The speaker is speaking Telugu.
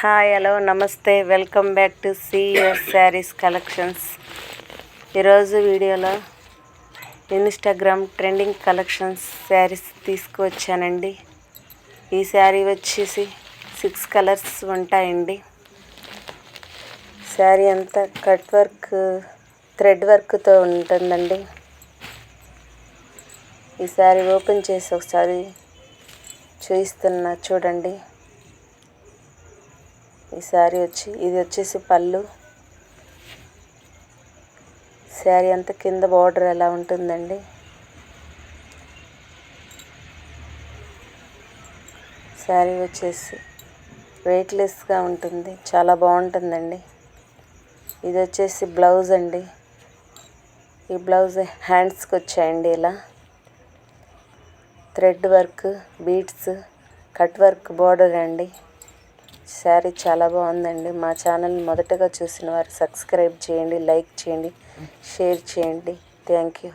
హాయ్ హలో నమస్తే welcome back to CS sarees collections ఈరోజు వీడియోలో ఇన్స్టాగ్రామ్ ట్రెండింగ్ కలెక్షన్స్ శారీస్ తీసుకువచ్చానండి. ఈ శారీ వచ్చేసి సిక్స్ కలర్స్ ఉంటాయండి. శారీ అంతా కట్ వర్క్ థ్రెడ్ వర్క్తో ఉంటుందండి. ఈ శారీ ఓపెన్ చేసి ఒకసారి చూపిస్తున్నా చూడండి. ఈ శారీ వచ్చి ఇది వచ్చేసి పళ్ళు. శారీ అంతా కింద బార్డర్ ఎలా ఉంటుందండి? శారీ వచ్చేసి వెయిట్లెస్గా ఉంటుంది. చాలా బాగుంటుందండి. ఇది వచ్చేసి బ్లౌజ్ అండి. ఈ బ్లౌజ్ హ్యాండ్స్కి వచ్చాయండి ఇలా. Thread work beads cut work border అండి. శారీ చాలా బాగుందండి. మా ఛానల్ మొదటగా చూసిన వారు సబ్స్క్రైబ్ చేయండి లైక్ చేయండి షేర్ చేయండి. Thank you.